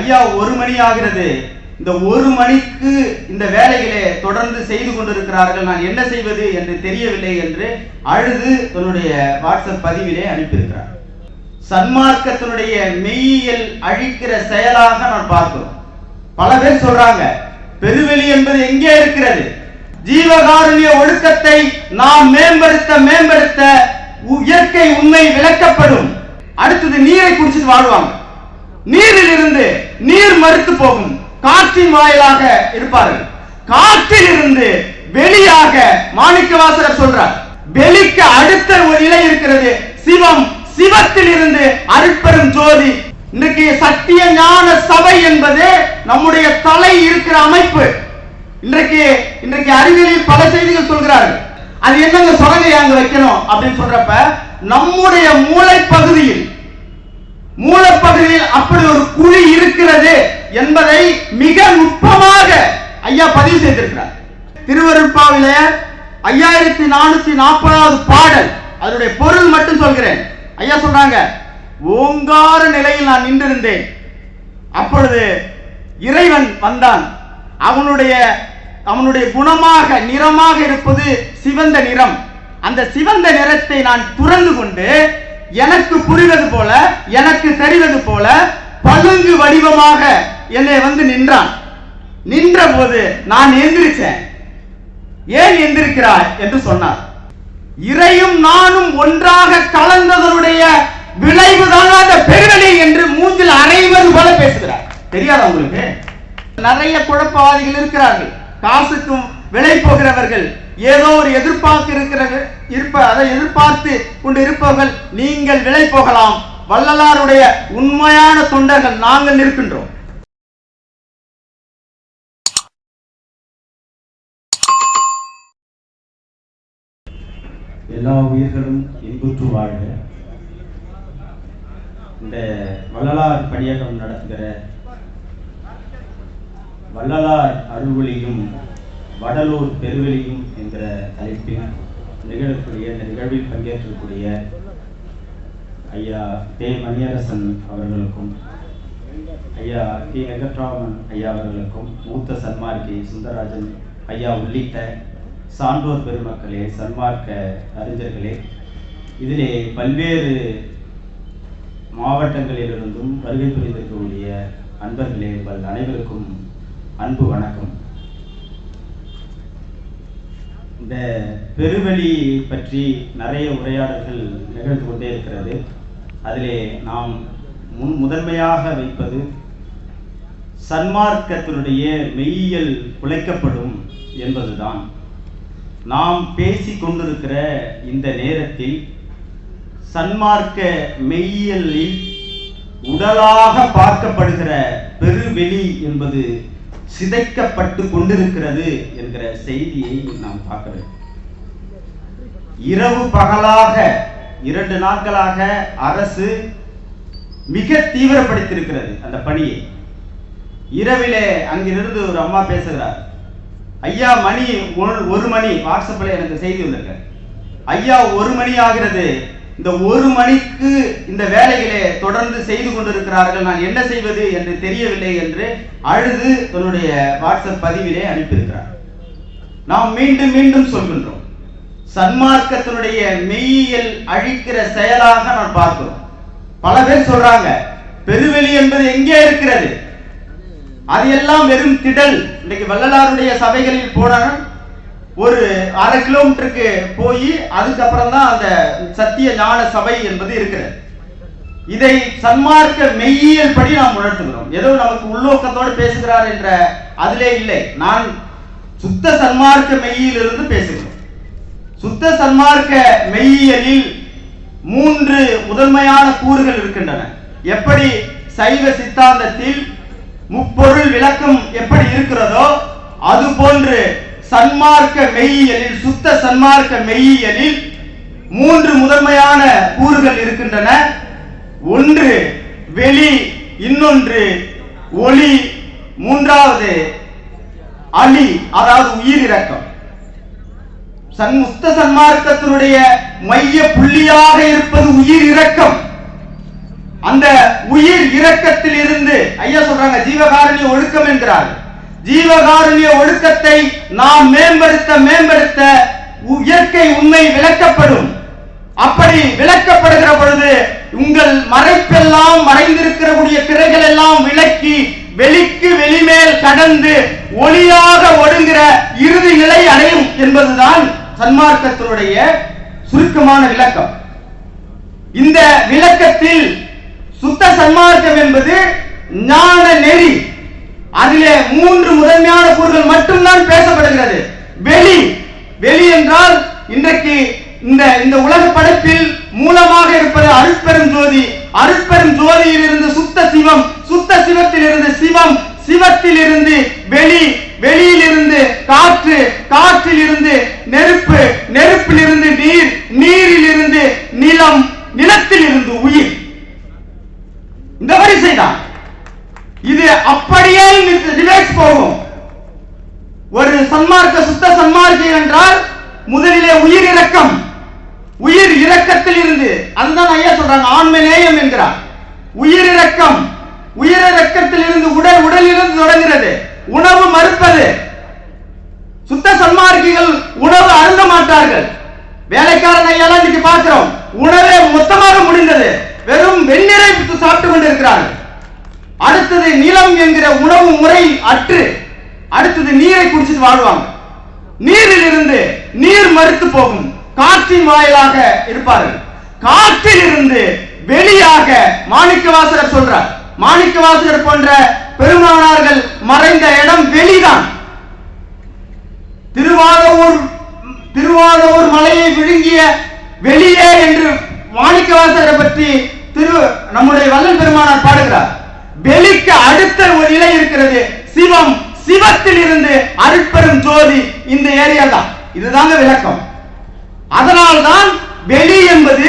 ஐயா ஒரு மணி ஆகிறது. இந்த ஒரு மணிக்கு இந்த வேலைகளை தொடர்ந்து செய்து கொண்டிருக்கிறார்கள். நான் என்ன செய்வது என்று தெரியவில்லை என்று அழுது தன்னுடைய வாட்ஸ்அப் பதிவிலே அனுப்பியிருக்கிறார். சன்மார்க்கத்தினுடைய மெய்யியல் அழிக்கிற செயலாக நான் பார்க்கிறோம். பல பேர் சொல்றாங்க பெருவெளி என்பது எங்கே இருக்கிறது? ஜீவகாருண்ய ஒழுக்கத்தை நாம் மேம்படுத்த மேம்படுத்த இயற்கை உண்மை விளக்கப்படும். அடுத்தது நீரை குடிச்சிட்டு வாழ்வாங்க. நீரில் இருந்து நீர் மறுத்து போகும் காற்றின் வாயிலாக இருப்பார்கள். காற்றில் இருந்து வெளியாக மாணிக்கவாசகர் சொல்றார். வெளிக்கு அடுத்த ஒரு நிலை இருக்கிறது. சிவம் சிவத்தில் இருந்து அருட்பெரும் ஜோதி. இன்றைக்கு சத்திய ஞான சபை என்பது நம்முடைய தலை இருக்கிற அமைப்பு. இன்றைக்கு இன்றைக்கு அறிவியலில் பல செய்திகள் சொல்கிறார்கள். அது என்னங்க சொரங்கை அங்க வைக்கணும் அப்படின்னு சொல்றப்ப நம்முடைய மூளை பகுதியில் மூலப்பகுதியில் அப்படி ஒரு குழி இருக்கிறது என்பதை மிக நுட்பமாக ஐயா பதிவு செய்திருக்கிறார். திருவருட்பாவில ஐயாயிரத்தி நானூத்தி நாற்பதாவது பாடல் அதனுடைய பொருள் மட்டும் சொல்கிறேன். ஐயா சொல்றாங்க ஓங்கார நிலையில் நான் நின்றிருந்தேன். அப்பொழுது இறைவன் வந்தான். அவனுடைய அவனுடைய குணமாக நிறமாக இருப்பது சிவந்த நிறம். அந்த சிவந்த நிறத்தை நான் துறந்து கொண்டு எனக்கு புரிவது போல எனக்கு தெரிவது போல பழுங்கு வடிவமாக என்னை வந்து நின்றான். நின்ற போது நான் எந்திரிச்சேன். ஏன் எந்திருக்கிறாய் என்று சொன்னார். இறையும் நானும் ஒன்றாக கலந்ததனுடைய விளைவுதான் அந்த பெருவெளி என்று மூஞ்சில் அரைவது போல பேசுகிறார். தெரியாதா உங்களுக்கு? நிறைய குழப்பவாதிகள் இருக்கிறார்கள். காசுக்கும் விலை போகிறவர்கள் ஏதோ ஒரு எதிர்பார்த்து இருக்கிற இருப்ப அதை எதிர்பார்த்து கொண்டு இருப்பவர்கள் நீங்கள் விலை போகலாம். வள்ளலாருடைய உண்மையான தொண்டர்கள் நாங்கள் இருக்கின்றோம் எல்லா உயிர்களும் இன்புற்று வாழ்க. இந்த வள்ளலார் பணியகம் நடத்துகிற வள்ளலார் அருள்வழியும் வடலூர் பெருவெளியும் என்ற தலைப்பில் நிகழக்கூடிய இந்த நிகழ்வில் பங்கேற்றக்கூடிய ஐயா தே மணியரசன் அவர்களுக்கும் ஐயா டி வெங்கட்ராமன் ஐயா அவர்களுக்கும் மூத்த சன்மார்க்கி சுந்தரராஜன் ஐயா உள்ளிட்ட சான்றோர் பெருமக்களே சன்மார்க்க அறிஞர்களே இதிலே பல்வேறு மாவட்டங்களிலிருந்தும் வருகை புரிந்திருக்கக்கூடிய அன்பர்களே உங்கள் அனைவருக்கும் அன்பு வணக்கம். இந்த பெருவெளி பற்றி நிறைய உரையாடல்கள் நிகழ்ந்து கொண்டே இருக்கிறது. அதிலே நாம் முன் முதன்மையாக வைப்பது சன்மார்க்கத்தினுடைய மெய்யியல் குலைக்கப்படும் என்பதுதான். நாம் பேசி கொண்டிருக்கிற இந்த நேரத்தில் சன்மார்க்க மெய்யியலில் உடலாக பார்க்கப்படுகிற பெருவெளி என்பது சிதைக்கப்பட்டு கொண்டிருக்கிறது என்கிற செய்தியை நாம் பார்க்க வேண்டும். இரவு பகலாக இரண்டு நாட்களாக அரசு மிக தீவிரப்படுத்தியிருக்கிறது அந்த பணியை. இரவிலே அங்கிருந்து ஒரு அம்மா பேசுகிறார். ஐயா மணி ஒரு- ஒரு மணி வாட்ஸ்அப்ல எனக்கு செய்தி வந்திருக்க. ஐயா ஒரு மணி ஆகிறது. இந்த ஒரு மணிக்கு இந்த வேலைகளை தொடர்ந்து செய்து கொண்டிருக்கிறார்கள். நான் என்ன செய்வது என்று தெரியவில்லை என்று அழுது தன்னுடைய வாட்ஸ்அப் பதிவிலே அனுப்பியிருக்கிறார். நாம் மீண்டும் மீண்டும் சொல்கின்றோம். சன்மார்க்கத்தினுடைய மெய்யியல் அழிக்கிற செயலாக நான் பார்க்கிறோம். பல பேர் சொல்றாங்க பெருவெளி என்பது எங்கே இருக்கிறது? அது எல்லாம் வெறும் திடல். இன்னைக்கு வள்ளலாருடைய சபைகளில் போனால் ஒரு அரை கிலோமீட்டருக்கு போய் அதுக்கப்புறம் தான் அந்த சத்திய ஞான சபை என்பது இருக்கிறது. இதை சன்மார்க்க மெய்யியல் படி நாம் உணர்த்துகிறோம். ஏதோ நமக்கு உள்நோக்கத்தோடு பேசுகிறார் என்ற அதிலே இல்லை. நான் சுத்த சன்மார்க்க மெய்யிலிருந்து பேசுகிறோம் சுத்த சன்மார்க்க மெய்யியலில் மூன்று முதன்மையான கூறுகள் இருக்கின்றன. எப்படி சைவ சித்தாந்தத்தில் முப்பொருள் விளக்கம் எப்படி இருக்கிறதோ அது போன்று சன்மார்க்க மெய்யியலில் சுத்த சன்மார்க்க மெய்யியலில் மூன்று முதன்மையான கூறுகள் இருக்கின்றன. ஒன்று வெளி இன்னொன்று ஒளி மூன்றாவது அலி அதாவது உயிர் இறக்கம் சன் சன்மார்க்கத்தினுடைய மைய புள்ளியாக இருப்பது உயிர் இரக்கம் அந்த உயிர் இரக்கத்தில் இருந்து ஐயா சொல்றாங்க ஜீவகாரணி ஒழுக்கம் என்கிறார்கள். ஜீவகாருண்ய ஒழுக்கத்தை நாம் மேம்படுத்த மேம்படுத்த இயற்கை உண்மை விளக்கப்படும். அப்படி விளக்கப்படுகிற பொழுது உங்கள் மறைப்பெல்லாம் மறைந்திருக்கிறக்கூடிய திரைகள் எல்லாம் விளக்கி வெளிக்கு வெளிமேல் கடந்து ஒளியாக ஒடுங்கிற இறுதி நிலை அடையும் என்பதுதான் சன்மார்க்கத்தினுடைய சுருக்கமான விளக்கம். இந்த விளக்கத்தில் சுத்த சன்மார்க்கம் என்பது ஞான நெறி. அதிலே மூன்று முதன்மையான கூறுகள் மட்டும்தான் பேசப்படுகிறது. வெளி. வெளி என்றால் இன்றைக்கு இந்த இந்த உலக படைப்பில் மூலமாக இருப்பது அருட்பெரும் ஜோதி. அருட்பெரும் ஜோதியில் இருந்து சுத்த சிவம் சுத்த சிவத்தில் இருந்து சிவம் சிவத்தில் இருந்து வெளி வெளியில் இருந்து காற்று காற்றில் இருந்து நெருப்பு நெருப்பில் இருந்து நீர் நீரில் இருந்து நிலம் நிலத்தில் இருந்து உயிர். இந்த வரிசைதான். இது அப்படியே ரிவேர்ஸ் போகும். ஒரு சன்மார்க்க சுத்த சன்மார்க்கம் என்றால் முதலிலே உயிர் இரக்கம். உயிர் இரக்கத்தில் இருந்து அந்த ஐயா சொல்றாங்க ஆண்மை நேயம் என்கிறார். உயிர் இரக்கம். உயிர் இரக்கத்தில் இருந்து உடல் உடலிலிருந்து தொடங்குகிறது. உணவு மறுப்பது. சுத்த சன்மார்க்கிகள் உணவு அருந்த மாட்டார்கள். வேலைக்காரன் ஐயாலாம் இன்னைக்கு பார்க்கிறோம் உணவே மொத்தமாக முடிந்தது. வெறும் வெண்ணிறை சாப்பிட்டு கொண்டிருக்கிறார்கள். அடுத்தது நிலம் என்கிற உணவு முறை அற்று அடுத்தது நீரை குடிச்சிட்டு வாழ்வாங்க. நீரில் இருந்து நீர் மறுத்து போகும். காற்றின் வாயிலாக இருப்பார்கள். காற்றில் இருந்து வெளியாக மாணிக்கவாசகர் சொல்றார். மாணிக்கவாசகர் போன்ற பெருமானார்கள் மறைந்த இடம் வெளிதான். திருவாதூர் திருவாதூர் மலையை விழுங்கிய வெளியே என்று மாணிக்கவாசகரை பற்றி திரு நம்முடைய வல்லல் பெருமானார் பாடுகிறார். வெளிக்கு அடுத்த ஒரு நிலை இருக்கிறது. சிவம் சிவத்தில் இருந்து அருட்பெரும் ஜோதி இந்த ஏரியா தான் இதுதாங்க விளக்கம். அதனால்தான் வெளி என்பது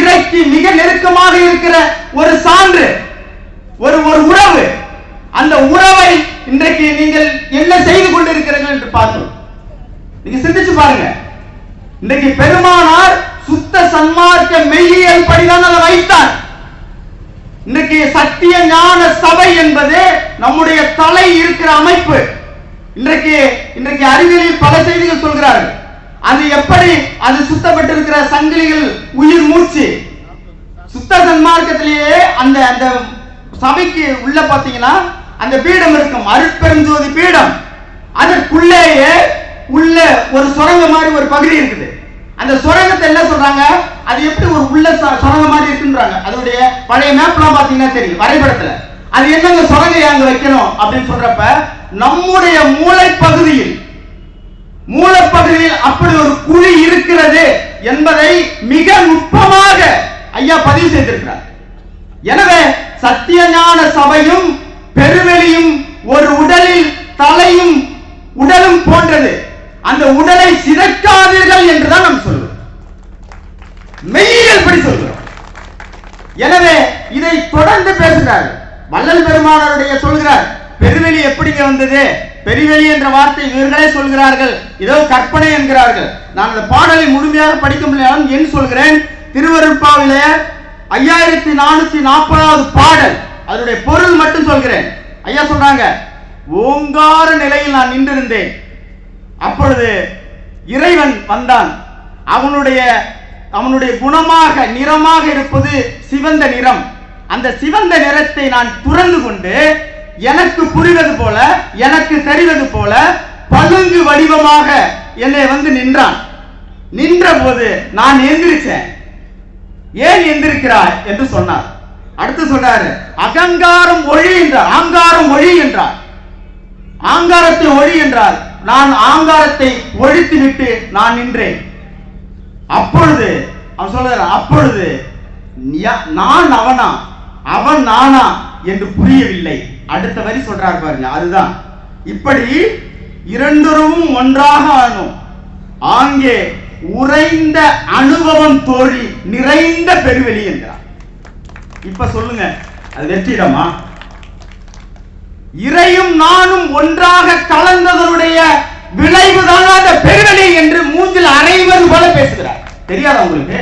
இறைக்கு மிக நெருக்கமாக இருக்கிற ஒரு சான்று ஒரு ஒரு உறவு. அந்த உறவை இன்றைக்கு நீங்கள் என்ன செய்து கொண்டிருக்கிறீர்கள் என்று பார்த்தோம் நீங்க சிந்திச்சு பாருங்க. இன்றைக்கு பெருமானார் சுத்த சன்மார்க்க மெய்யியல் படிதான் அதை வைத்தார். இன்னைக்கு சத்திய ஞான சபை என்பது நம்முடைய தலை இருக்கிற அமைப்பு. இன்றைக்கு இன்றைக்கு அறிவியலில் பல செய்திகள் சொல்கிறார்கள். அது எப்படி? அது சுத்தப்பட்டிருக்கிற சங்கிலிகள் உயிர் மூச்சு. சுத்த சன்மார்க்கத்திலேயே அந்த அந்த சபைக்கு உள்ள பாத்தீங்கன்னா அந்த பீடம் இருக்கும். அருட்பெருஞ்சோதி பீடம். அதற்குள்ளேயே உள்ள ஒரு சுரங்க மாதிரி ஒரு பகுதி இருக்குது. அந்த சுரங்கத்தை என்ன சொல்றாங்க? அது எப்படி ஒரு உள்ள ச- மாதிரி இருக்குன்றாங்க. அதோடைய பழைய மேப்லாம் பாத்தீங்கன்னா தெரியும் வரைபடத்துல. அது என்னங்க சுரங்கம் அங்க வைக்கணும் அப்படின்னு சொல்றப்ப நம்முடைய மூளை பகுதியில் மூலப்பகுதியில் அப்படி ஒரு குழி இருக்கிறது என்பதை மிக நுட்பமாக ஐயா பதிவு செய்திருக்கிறார். எனவே சத்தியஞான சபையும் பெருவெளியும் ஒரு உடலில் தலையும் உடலும் போன்றது. அந்த உடலை சிதைக்காதீர்கள் என்றுதான் நாம் சொல்லுவோம் மெய்யியல் படி சொல்கிறோம். எனவே இதை தொடர்ந்து பேசுகிறார். வள்ளல் பெருமானாருடைய சொல்கிறார் பெருவெளி எப்படிங்க வந்தது? பெருவெளி என்ற வார்த்தை இவர்களே சொல்கிறார்கள். இதோ கற்பனை என்கிறார்கள். நான் அந்த பாடலை முழுமையாக படிக்க முடியாமல் என் சொல்கிறேன். திருவருட்பாவிலே ஐயாயிரத்தி நானூத்தி நாற்பதாவது பாடல். அதனுடைய பொருள் மட்டும் சொல்கிறேன். ஐயா சொல்றாங்க ஓங்கார நிலையில் நான் நின்றிருந்தேன். அப்பொழுது இறைவன் வந்தான். அவனுடைய அவனுடைய குணமாக நிறமாக இருப்பது சிவந்த நிறம். அந்த சிவந்த நிறத்தை நான் துறந்து கொண்டு எனக்கு புரிவது போல எனக்கு தெரிவது போல பழுங்கு வடிவமாக என்னை வந்து நின்றான். நின்ற போது நான் எந்திரிச்சேன். ஏன் எந்திருக்கிறாய் என்று சொன்னார். அடுத்து சொன்னாரு அகங்காரம் ஒழி என்றார். ஆங்காரம் ஒழி என்றார். ஆங்காரத்தை ஒழி என்றார். நான் ஆங்காரத்தை ஒழித்து விட்டு நான் நின்றேன். அப்பொழுது அவன் சொல்றான் அப்பொழுது யா- நான் அவனா? அவன் நானா என்று புரியவில்லை. அடுத்த வரி சொல்றாரு பாருங்க அதுதான். இப்படி இரண்டரும் ஒன்றாக ஆனும். ஆங்கே உறைந்த அனுபவம் தோழி நிறைந்த பெருவெளி என்கிறார் இப்ப சொல்லுங்க அது வெற்றிடமா? இறையும் நானும் ஒன்றாக கலந்ததனுடைய விளைவுதான் அந்த பெருவெளி என்று மூஞ்சில் அனைவரும் போல பேசுகிறார். தெரியாதா உங்களுக்கு?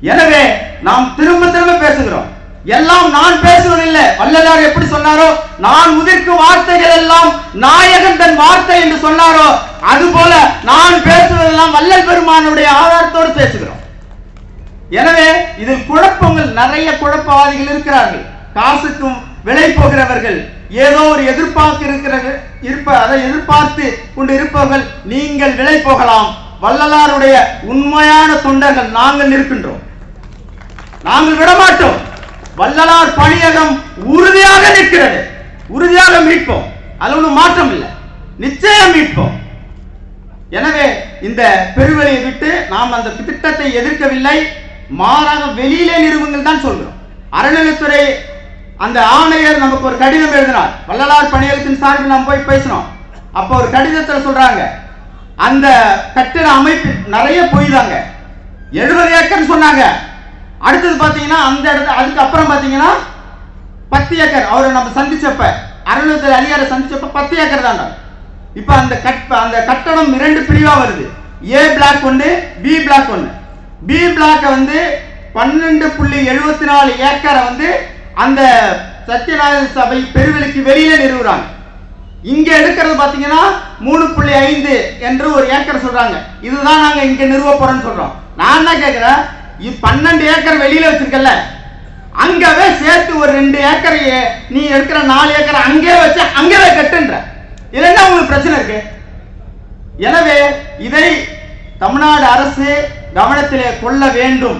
எனவே நாம் திரும்ப திரும்ப பேசுகிறோம். எல்லாம் நான் பேசுவதில்லை. வல்லலார் எப்படி சொன்னாரோ நான் உதிர்க்கும் வார்த்தைகள் எல்லாம் நாயகன் தன் வார்த்தை என்று சொன்னாரோ அதுபோல நான் பேசுவதெல்லாம் வல்லல் பெருமானுடைய ஆதாரத்தோடு பேசுகிறோம். எனவே இதில் குழப்பங்கள் நிறைய குழப்பவாதிகள் இருக்கிறார்கள். காசுக்கும் விலை போகிறவர்கள். ஏதோ ஒரு எதிர்பார்த்து இருக்கிற இருப்ப அதை எதிர்பார்த்து கொண்டு இருப்பவர்கள் நீங்கள் விலை போகலாம். வள்ளலாருடைய உண்மையான தொண்டர்கள் நாங்கள் இருக்கின்றோம் நாங்கள் விடமாட்டோம். வள்ளலார் பணியகம் உறுதியாக நிற்கிறது. உறுதியாக மீட்போம். அது ஒன்றும் மாற்றம் இல்லை. நிச்சயம் மீட்போம். எனவே இந்த பெருவழியை விட்டு நாம் அந்த திட்டத்தை எதிர்க்கவில்லை. மாறாக வெளியிலே நிறுவுங்கள் தான் சொல்கிறோம். அறநிலைத்துறை அந்த ஆணையர் நமக்கு ஒரு கடிதம் எழுதினார். வள்ளலார் பணியகத்தின் சார்பில் நாம் போய் பேசினோம். அப்போ ஒரு கடிதத்தில் சொல்றாங்க அந்த கட்டிட அமைப்பு நிறைய போயிருந்தாங்க எழுபது ஏக்கர் சொன்னாங்க. அடுத்தது பாத்தீங்கன்னா அந்த இடத்து அதுக்கு அப்புறம் பாத்தீங்கன்னா பத்து ஏக்கர். அவரை நம்ம சந்திச்சப்ப அருணத்தில் அலியாரை சந்திச்சப்ப பத்து ஏக்கர் தாங்க. இப்ப அந்த கட் அந்த கட்டடம் இரண்டு பிரிவா வருது. ஏ பிளாக் ஒன்று பி பிளாக் ஒன்று பி பிளாக்கை வந்து பன்னெண்டு புள்ளி எழுபத்தி நாலு ஏக்கரை வந்து அந்த சத்யநாராயண சபை பெருவெளிக்கு வெளியில நிறுவுறாங்க. இங்க எடுக்கிறது பாத்தீங்கன்னா மூணு புள்ளி ஐந்து என்று ஒரு ஏக்கர் சொல்றாங்க. இதுதான் நாங்க இங்க நிறுவ போறோம்னு சொல்றோம். நான் என்ன கேக்குறேன் பன்னெண்டு ஏக்கர் வெளியில வச்சிருக்கல அங்கவே சேர்த்து ஒரு ரெண்டு ஏக்கரையே நீ எடுக்கிற நாலு ஏக்கரை அங்கே வச்சு அங்கவே கட்டுன்ற. இது என்ன உங்களுக்கு பிரச்சனை இருக்கு? எனவே இதை தமிழ்நாடு அரசு கவனத்திலே கொள்ள வேண்டும்.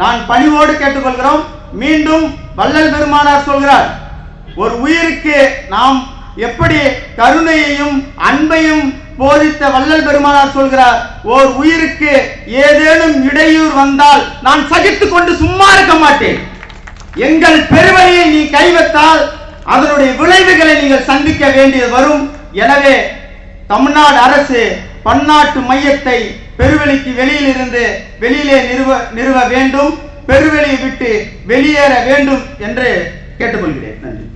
நான் பணிவோடு கேட்டுக்கொள்கிறோம். மீண்டும் வள்ளல் பெருமானார் சொல்கிறார் ஒரு உயிருக்கு நாம் எப்படி கருணையையும் அன்பையும் போதித்த வள்ளல் பெருமானார் சொல்கிறார் ஓர் உயிருக்கு ஏதேனும் இடையூறு வந்தால் நான் சகித்துக் கொண்டு சும்மா இருக்க மாட்டேன். எங்கள் பெருவழியை நீ கைவிட்டால் அதனுடைய விளைவுகளை நீங்கள் சந்திக்க வேண்டியது வரும். எனவே தமிழ்நாடு அரசு பன்னாட்டு மையத்தை பெருவெளிக்கு வெளியிலிருந்து வெளியிலே நிறுவ நிறுவ வேண்டும். பெருவெளியை விட்டு வெளியேற வேண்டும் என்று கேட்டுக்கொள்கிறேன். நன்றி.